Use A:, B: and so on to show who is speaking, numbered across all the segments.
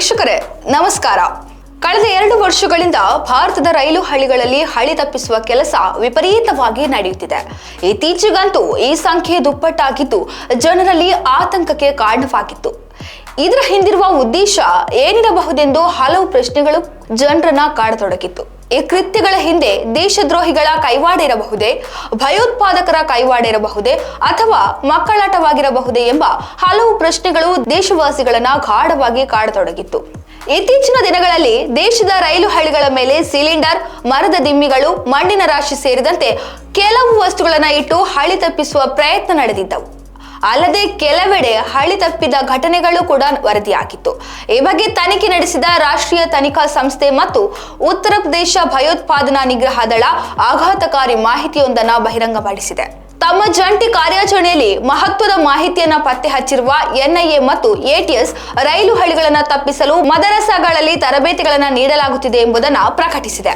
A: ವೀಕ್ಷಕರೇ, ನಮಸ್ಕಾರ. ಕಳೆದ ಎರಡು ವರ್ಷಗಳಿಂದ ಭಾರತದ ರೈಲು ಹಳಿಗಳಲ್ಲಿ ಹಳಿ ತಪ್ಪಿಸುವ ಕೆಲಸ ವಿಪರೀತವಾಗಿ ನಡೆಯುತ್ತಿದೆ. ಇತ್ತೀಚೆಗಂತೂ ಈ ಸಂಖ್ಯೆ ದುಪ್ಪಟ್ಟಾಗಿದ್ದು ಜನರಲ್ಲಿ ಆತಂಕಕ್ಕೆ ಕಾರಣವಾಗಿತ್ತು. ಇದರ ಹಿಂದಿರುವ ಉದ್ದೇಶ ಏನಿರಬಹುದೆಂದು ಹಲವು ಪ್ರಶ್ನೆಗಳು ಜನರನ್ನ ಕಾಡತೊಡಗಿತ್ತು. ಈ ಕೃತ್ಯಗಳ ಹಿಂದೆ ದೇಶದ್ರೋಹಿಗಳ ಕೈವಾಡಿರಬಹುದೇ, ಭಯೋತ್ಪಾದಕರ ಕೈವಾಡಿರಬಹುದೇ ಅಥವಾ ಮಕ್ಕಳಾಟವಾಗಿರಬಹುದೇ ಎಂಬ ಹಲವು ಪ್ರಶ್ನೆಗಳು ದೇಶವಾಸಿಗಳನ್ನ ಗಾಢವಾಗಿ ಕಾಡತೊಡಗಿತ್ತು. ಇತ್ತೀಚಿನ ದಿನಗಳಲ್ಲಿ ದೇಶದ ರೈಲು ಹಳಿಗಳ ಮೇಲೆ ಸಿಲಿಂಡರ್, ಮರದ ದಿಮ್ಮಿಗಳು, ಮಣ್ಣಿನ ರಾಶಿ ಸೇರಿದಂತೆ ಕೆಲವು ವಸ್ತುಗಳನ್ನು ಇಟ್ಟು ಹಳಿ ತಪ್ಪಿಸುವ ಪ್ರಯತ್ನ ನಡೆದಿದ್ದವು. ಅಲ್ಲದೆ ಕೆಲವೆಡೆ ಹಳಿ ತಪ್ಪಿದ ಘಟನೆಗಳು ಕೂಡ ವರದಿಯಾಗಿತ್ತು. ಈ ಬಗ್ಗೆ ತನಿಖೆ ನಡೆಸಿದ ರಾಷ್ಟ್ರೀಯ ತನಿಖಾ ಸಂಸ್ಥೆ ಮತ್ತು ಉತ್ತರ ಪ್ರದೇಶ ಭಯೋತ್ಪಾದನಾ ನಿಗ್ರಹ ದಳ ಆಘಾತಕಾರಿ ಮಾಹಿತಿಯೊಂದನ್ನು ಬಹಿರಂಗಪಡಿಸಿದೆ. ತಮ್ಮ ಜಂಟಿ ಕಾರ್ಯಾಚರಣೆಯಲ್ಲಿ ಮಹತ್ವದ ಮಾಹಿತಿಯನ್ನ ಪತ್ತೆ ಹಚ್ಚಿರುವ ಎನ್ಐಎ ಮತ್ತು ಎಟಿಎಸ್ ರೈಲು ಹಳಿಗಳನ್ನು ತಪ್ಪಿಸಲು ಮದರಸಾಗಳಲ್ಲಿ ತರಬೇತಿಗಳನ್ನು ನೀಡಲಾಗುತ್ತಿದೆ ಎಂಬುದನ್ನು ಪ್ರಕಟಿಸಿದೆ.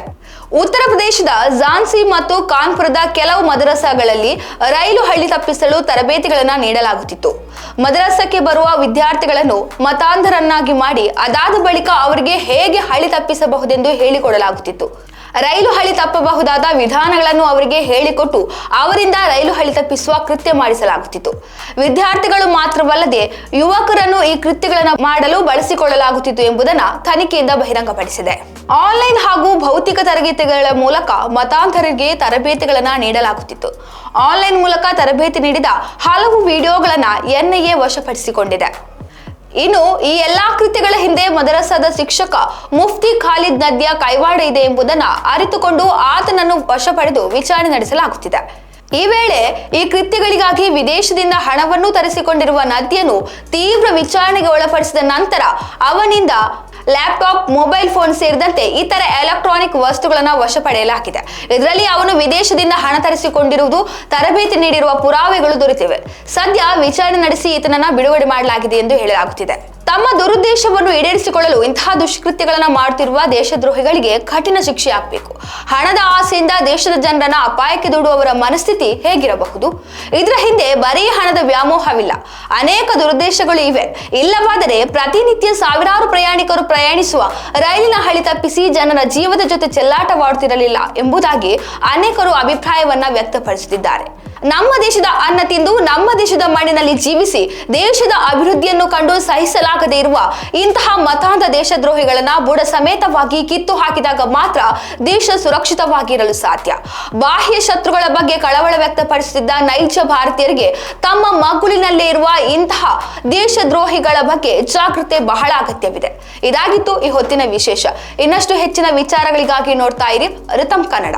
A: ಉತ್ತರ ಪ್ರದೇಶದ ಝಾನ್ಸಿ ಮತ್ತು ಕಾನ್ಪುರದ ಕೆಲವು ಮದರಸಾಗಳಲ್ಲಿ ರೈಲು ಹಳ್ಳಿ ತಪ್ಪಿಸಲು ತರಬೇತಿಗಳನ್ನು ನೀಡಲಾಗುತ್ತಿತ್ತು. ಮದರಸಕ್ಕೆ ಬರುವ ವಿದ್ಯಾರ್ಥಿಗಳನ್ನು ಮತಾಂಧರನ್ನಾಗಿ ಮಾಡಿ ಅದಾದ ಬಳಿಕ ಅವರಿಗೆ ಹೇಗೆ ಹಳಿ ತಪ್ಪಿಸಬಹುದೆಂದು ಹೇಳಿಕೊಡಲಾಗುತ್ತಿತ್ತು. ರೈಲು ಹಳಿ ತಪ್ಪಬಹುದಾದ ವಿಧಾನಗಳನ್ನು ಅವರಿಗೆ ಹೇಳಿಕೊಟ್ಟು ಅವರಿಂದ ರೈಲು ಹಳಿ ತಪ್ಪಿಸುವ ಕೃತ್ಯ ಮಾಡಿಸಲಾಗುತ್ತಿತ್ತು. ವಿದ್ಯಾರ್ಥಿಗಳು ಮಾತ್ರವಲ್ಲದೆ ಯುವಕರನ್ನು ಈ ಕೃತ್ಯಗಳನ್ನು ಮಾಡಲು ಬಳಸಿಕೊಳ್ಳಲಾಗುತ್ತಿತ್ತು ಎಂಬುದನ್ನು ತನಿಖೆಯಿಂದ ಬಹಿರಂಗಪಡಿಸಿದೆ. ಆನ್ಲೈನ್ ಹಾಗೂ ಭೌತಿಕ ತರಗತಿಗಳ ಮೂಲಕ ಮತಾಂತರಿಗೆ ತರಬೇತಿಗಳನ್ನು ನೀಡಲಾಗುತ್ತಿತ್ತು. ಆನ್ಲೈನ್ ಮೂಲಕ ತರಬೇತಿ ನೀಡಿದ ಹಲವು ವಿಡಿಯೋಗಳನ್ನು ಎನ್ಐಎ ವಶಪಡಿಸಿಕೊಂಡಿದೆ. ಇನ್ನು ಈ ಎಲ್ಲಾ ಕೃತ್ಯಗಳ ಹಿಂದೆ ಮದರಸಾದ ಶಿಕ್ಷಕ ಮುಫ್ತಿ ಖಾಲಿದ್ ನದ್ಯ ಕೈವಾಡ ಇದೆ ಎಂಬುದನ್ನ ಅರಿತುಕೊಂಡು ಆತನನ್ನು ವಶಪಡೆದು ವಿಚಾರಣೆ ನಡೆಸಲಾಗುತ್ತಿದೆ. ಈ ವೇಳೆ ಈ ಕೃತ್ಯಗಳಿಗಾಗಿ ವಿದೇಶದಿಂದ ಹಣವನ್ನು ತರಿಸಿಕೊಂಡಿರುವ ನದಿಯನ್ನು ತೀವ್ರ ವಿಚಾರಣೆಗೆ ಒಳಪಡಿಸಿದ ನಂತರ ಅವನಿಂದ ಲ್ಯಾಪ್ಟಾಪ್, ಮೊಬೈಲ್ ಫೋನ್ ಸೇರಿದಂತೆ ಇತರ ಎಲೆಕ್ಟ್ರಾನಿಕ್ ವಸ್ತುಗಳನ್ನು ವಶಪಡೆಯಲಾಗಿದೆ. ಇದರಲ್ಲಿ ಅವನು ವಿದೇಶದಿಂದ ಹಣ ತರಿಸಿಕೊಂಡಿರುವುದು, ತರಬೇತಿ ನೀಡಿರುವ ಪುರಾವೆಗಳು ದೊರೆತಿವೆ. ಸದ್ಯ ವಿಚಾರಣೆ ನಡೆಸಿ ಈತನನ್ನ ಬಿಡುಗಡೆ ಮಾಡಲಾಗಿದೆ ಎಂದು ಹೇಳಲಾಗುತ್ತಿದೆ. ತಮ್ಮ ದುರುದ್ದೇಶವನ್ನು ಈಡೇರಿಸಿಕೊಳ್ಳಲು ಇಂತಹ ದುಷ್ಕೃತ್ಯಗಳನ್ನು ಮಾಡುತ್ತಿರುವ ದೇಶದ್ರೋಹಿಗಳಿಗೆ ಕಠಿಣ ಶಿಕ್ಷೆ ಆಗಬೇಕು. ಹಣದ ಆಸೆಯಿಂದ ದೇಶದ ಜನರನ್ನ ಅಪಾಯಕ್ಕೆ ದೂಡುವವರ ಮನಸ್ಥಿತಿ ಹೇಗಿರಬಹುದು? ಇದರ ಹಿಂದೆ ಬರೀ ಹಣದ ವ್ಯಾಮೋಹವಿಲ್ಲ. ಅನೇಕ ದುರುದ್ದೇಶಗಳು ಇವೆ. ಇಲ್ಲವಾದರೆ ಪ್ರತಿನಿತ್ಯ ಸಾವಿರಾರು ಪ್ರಯಾಣಿಕರು ಪ್ರಯಾಣಿಸುವ ರೈಲಿನ ಹಳಿ ತಪ್ಪಿಸಿ ಜನರ ಜೀವದ ಜೊತೆ ಚೆಲ್ಲಾಟವಾಡುತ್ತಿರಲಿಲ್ಲ ಎಂಬುದಾಗಿ ಅನೇಕರು ಅಭಿಪ್ರಾಯವನ್ನ ವ್ಯಕ್ತಪಡಿಸುತ್ತಿದ್ದಾರೆ. ನಮ್ಮ ದೇಶದ ಅನ್ನ ತಿಂದು ನಮ್ಮ ದೇಶದ ಮಣ್ಣಿನಲ್ಲಿ ಜೀವಿಸಿ ದೇಶದ ಅಭಿವೃದ್ಧಿಯನ್ನು ಕಂಡು ಸಹಿಸಲಾಗದೇ ಇರುವ ಇಂತಹ ಮತಾಂಧ ದೇಶದ್ರೋಹಿಗಳನ್ನ ಬುಡ ಸಮೇತವಾಗಿ ಕಿತ್ತು ಹಾಕಿದಾಗ ಮಾತ್ರ ದೇಶ ಸುರಕ್ಷಿತವಾಗಿರಲು ಸಾಧ್ಯ. ಬಾಹ್ಯ ಶತ್ರುಗಳ ಬಗ್ಗೆ ಕಳವಳ ವ್ಯಕ್ತಪಡಿಸುತ್ತಿದ್ದ ನೈಜ ಭಾರತೀಯರಿಗೆ ತಮ್ಮ ಮಗುಲಿನಲ್ಲೇ ಇರುವ ಇಂತಹ ದೇಶದ್ರೋಹಿಗಳ ಬಗ್ಗೆ ಜಾಗೃತೆ ಬಹಳ ಅಗತ್ಯವಿದೆ. ಇದಾಗಿತ್ತು ಈ ಹೊತ್ತಿನ ವಿಶೇಷ. ಇನ್ನಷ್ಟು ಹೆಚ್ಚಿನ ವಿಚಾರಗಳಿಗಾಗಿ ನೋಡ್ತಾ ಇರಿ ಋತಂ ಕನ್ನಡ.